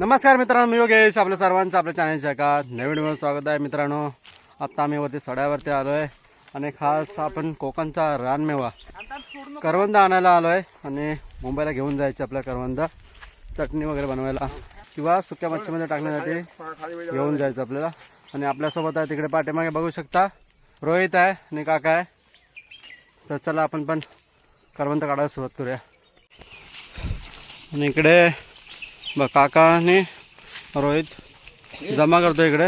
नमस्कार मित्रांनो मी योगेश आपल्या सर्वांचं आपल्या चॅनलच्या का नवीन व्हिडिओ स्वागत आहे. मित्रांनो आत्ता आम्ही वरती सड्यावरती आलो आहे आणि खास आपण कोकणचा रानमेवा करवंद आणायला आलो आहे आणि मुंबईला घेऊन जायचं आपल्या करवंद. चटणी वगैरे बनवायला किंवा सुक्या मच्छीमध्ये टाकण्यासाठी घेऊन जायचं आपल्याला. आणि आपल्यासोबत आहे तिकडे पाठीमागे बघू शकता रोहित आहे आणि काका आहे. तर चला आपण पण करवंद काढायला सुरुवात करूया. आणि इकडे बघ काका आणि रोहित जमा करतो इकडे.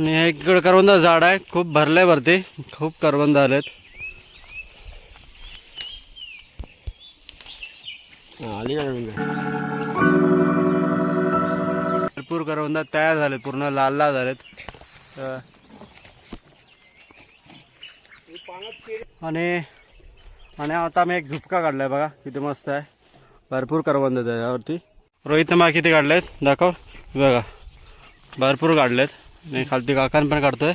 आणि हे इकडे करवंद झाड आहे खूप भरलंय वरती खूप करवंद आलेत. भरपूर करवंद तयार झालेत पूर्ण लाल लाल झालेत. आणि आणि आता मी एक झुपका काढलाय बघा किती मस्त आहे. भरपूर करवंद आहेत त्याच्यावरती रोहितनं मला किती काढलेत? दाखव. बघा. भरपूर काढलेत. आणि खालती काकान पण काढतोय.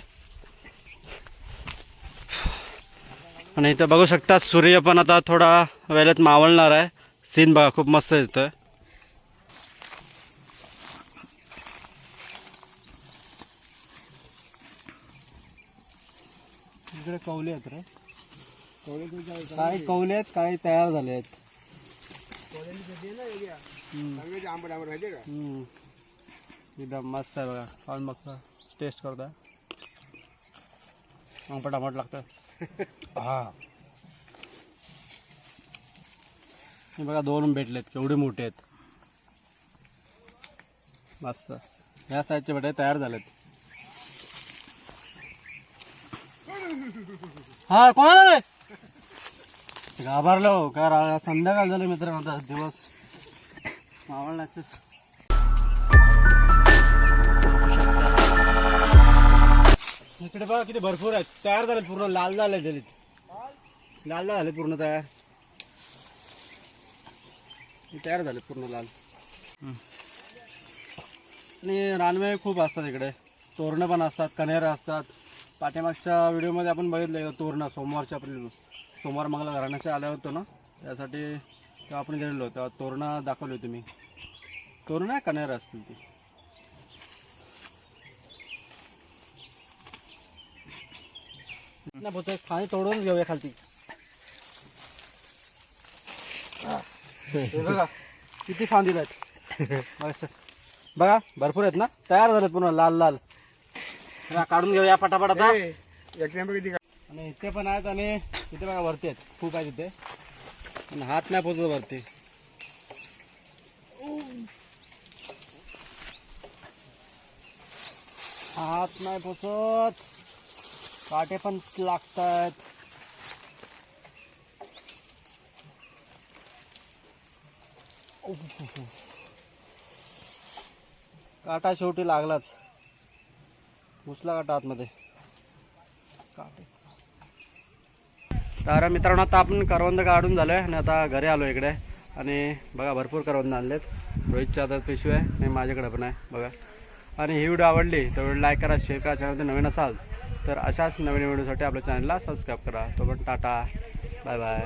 आणि इथं बघू शकता सूर्य पण आता थोडा वेळेत मावळणार आहे. सीन बघा खूप मस्त येतोय इकडे कवले आहेत रे. काही कवले आहेत काही तयार झाले आहेत. एकदम मस्त आहे बघा. खाऊन बघता टेस्ट करता पण टमाट लागतं. हा. हे बघा दोन भेटलेत. केवढे मोठे आहेत. मस्त. ह्या साईजचे भेटे तयार झालेत. हा कोणाला रे? घाबरलो. का रा- संध्याकाळ झालं मित्र आता दिवस मावळण्याचे इकडे बघा किती भरपूर आहेत. तयार झाले पूर्ण लाल झाले झाले लाल झाले पूर्ण तयार. तयार झाले पूर्ण लाल. आणि रानवे खूप असतात इकडे. तोरणं पण असतात कनेर असतात. पाठीमागच्या व्हिडिओमध्ये आपण बघितलं तोरणं सोमवारच्या आपली सोमवार मंगला घराण्याच्या आल्या होतो ना त्यासाठी तेव्हा आपण गेलेलो. तेव्हा तोरणं दाखवली होती मी. तोरणं आहे कनेर असतील ती? नाही बोलतोय खाली तोडूनच घेऊया खालती. हे बघा किती फांदी आहेत. बघा बघा भरपूर आहेत ना? तयार झालेत पूर्ण लाल लाल. जरा काढून घेऊया पटापट आता. आणि इथे पण आहेत आणि इथे बघा वरती आहेत. खूप आहेत इथे. आणि हात नाही पोचत वरती. हात नाही पोचत. काटे पण लागतात काटा शेवटी लागलाच. घुसला काटा आतमध्ये. काटे. तर मित्रांनो आता आपण करवंद काढून झालोय आणि आता घरी आलो इकडे. आणि बघा भरपूर करवंद आणलेत. रोहितच्या हातात पिशवी आहे आणि माझ्याकडे पण आहे बघा. आणि ही व्हिडिओ आवडली तर व्हिडिओ लाईक करा शेअर करा चॅनलमध्ये नवीन असाल तर अशाच नवीन व्हिडिओसाठी आपल्या चॅनलला सबस्क्राईब करा. तो पण टाटा. Bye bye.